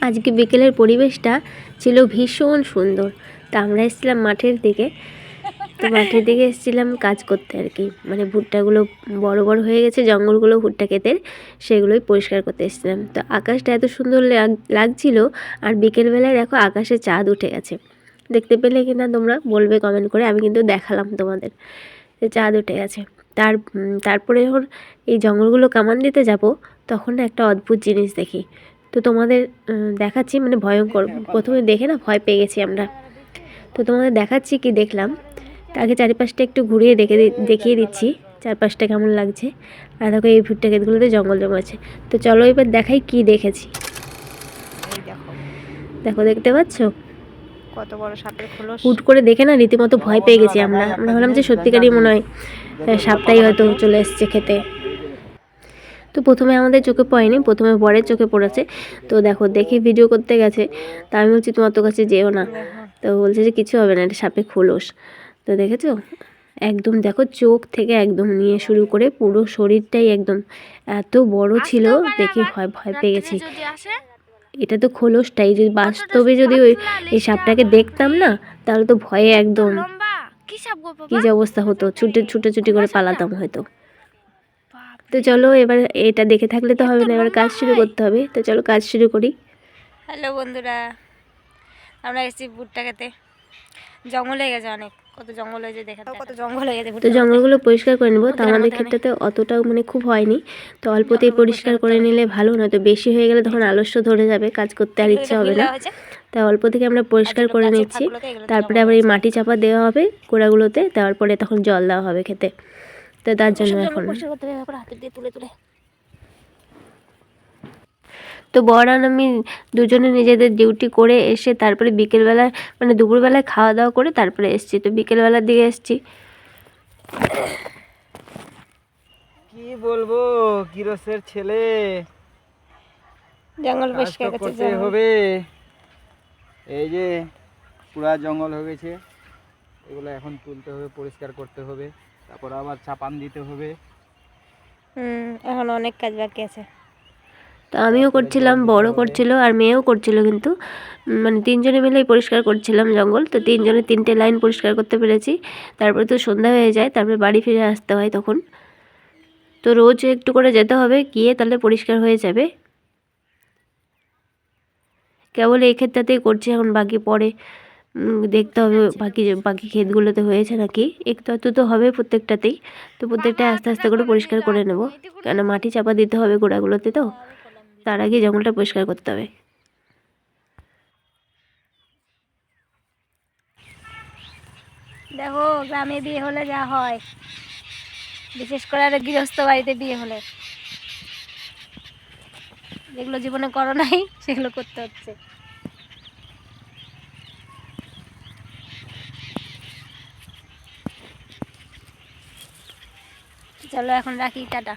আজকে বিকেলের পরিবেশটা ছিল ভীষণ সুন্দর। তা আমরা এসেছিলাম মাঠের দিকে। তো মাঠের দিকে এসেছিলাম কাজ করতে আর কি। মানে ভুট্টাগুলো বড় বড় হয়ে গেছে, জঙ্গলগুলো ভুট্টা ক্ষেতের, সেগুলোই পরিষ্কার করতে এসেছিলাম। তো আকাশটা এত সুন্দর লাগ- লাগছিল আর বিকেলবেলায় দেখো আকাশে চাঁদ উঠে গেছে। দেখতে পেলে কিনা তোমরা বলবে কমেন্ট করে, আমি কিন্তু দেখালাম তোমাদের। যে চাঁদ উঠে গেছে। তার তারপরে যখন এই জঙ্গলগুলো কামান দিতে যাব, তখন একটা অদ্ভুত জিনিস দেখি। তো তোমাদের দেখাচ্ছি মানে ভয়ঙ্কর। প্রথমে দেখে না ভয় পেয়ে গেছি আমরা। তো তোমাদের দেখাচ্ছি কি দেখলাম। তাকে চারিপাশটা একটু ঘুরিয়ে দেখে দেখিয়ে দিচ্ছি চারপাশটা কেমন লাগছে। আর দেখো এই ভুট্টা ক্ষেতগুলোতে জঙ্গল জমা আছে। তো চলো এবার দেখাই কি দেখেছি। দেখো। দেখো দেখতে পাচ্ছ? কত বড় সাপের খোলস। হুট করে দেখে না রীতিমতো ভয় পেয়ে গেছি আমরা। আমরা ভাবলাম যে সত্যিকারই মনে হয় সাপটাই হয়তো চলে এসছে খেতে। তো প্রথমে আমাদের চোখে পড়েনি প্রথমে বরের চোখে পড়েছে। তো দেখো দেখে ভিডিও করতে গেছে। তা আমি বলছি তোমার তো কাছে যেও না। তো বলছে যে কিছু হবে না এটা সাপে খোলস। তো দেখেছ? একদম দেখো চোখ থেকে একদম নিয়ে শুরু করে পুরো শরীরটাই একদম এত বড় ছিল দেখে ভয় ভয় পেয়ে গেছি। এটা তো খোলসটাই যদি বাস্তবে যদি ওই এই সাপটাকে দেখতাম না তাহলে তো ভয়ে একদম কি সাপ গো কি যে অবস্থা হতো ছুটে ছুটে ছুটি করে পালাতাম হয়তো। তো চলো এবার এটা দেখে থাকলে তো হবে না এবার কাজ শুরু করতে হবে। তো চলো কাজ শুরু করি। হ্যালো বন্ধুরা আমরা এসেছি ভুট্টা খেতে। জঙ্গল হয়ে গেছে অনেক কত জঙ্গল হয়েছে দেখে কত জঙ্গল হয়ে গেছে তো জঙ্গলগুলো পরিষ্কার করে নেব। তো আমাদের ক্ষেত্রে অতটাও মানে খুব হয়নি। তো অল্পতেই পরিষ্কার করে নিলে ভালো না তো বেশি হয়ে গেলে তখন আলস্য ধরে যাবে কাজ করতে আর ইচ্ছা হবে না। তাই অল্প থেকে আমরা পরিষ্কার করে নিচ্ছি। তারপরে আবার এই মাটি চাপা দেওয়া হবে গোড়াগুলোতে দেওয়ার পরে তখন জল দেওয়া হবে খেতে। তো তার জন্য এখন। তো বর আর আমি দুজনে নিজেদের ডিউটি করে এসে তারপরে বিকেলবেলায় মানে দুপুরবেলায় খাওয়া দাওয়া করে তারপরে এসছি। তো বিকেলবেলার দিকে এসছি। কি বলব? কিরসের ছেলে। জঙ্গল পরিষ্কার করতে হবে। এই যে পুরা জঙ্গল হয়ে গেছে। এগুলো এখন তুলতে হবে পরিষ্কার করতে হবে। তারপর আবার চাপান দিতে হবে। হুম এখন অনেক কাজ বাকি আছে। তো আমিও করছিলাম বড় করছিল আর মেয়েও করছিল কিন্তু। মানে তিনজনে মিলেই পরিষ্কার করছিলাম জঙ্গল। তো তিনজনে তিনটে লাইন পরিষ্কার করতে পেরেছি। তারপরে তো সন্ধ্যা হয়ে যায় তারপরে বাড়ি ফিরে আসতে হয় তখন। তো রোজ একটু করে যেতে হবে গিয়ে তাহলে পরিষ্কার হয়ে যাবে। কেবল এই ক্ষেত্রতেই করছি এখন বাকি পরে। দেখতে হবে বাকি যে- বাকি ক্ষেতগুলোতে হয়েছে নাকি? একটু একটু তো হবে প্রত্যেকটাতেই। তো প্রত্যেকটা আস্তে আস্তে করে পরিষ্কার করে নেব। কেন মাটি চাপা দিতে হবে গোড়াগুলোতে তো। তার আগে জঙ্গলটা পরিষ্কার করতে হবে। দেখো গ্রামে বিয়ে হলে যা হয়। বিশেষ করে আর গৃহস্থ বাড়িতে বিয়ে হলে। যেগুলো জীবনে করো নাই সেগুলো করতে হচ্ছে। চলো এখন রাখি টাটা।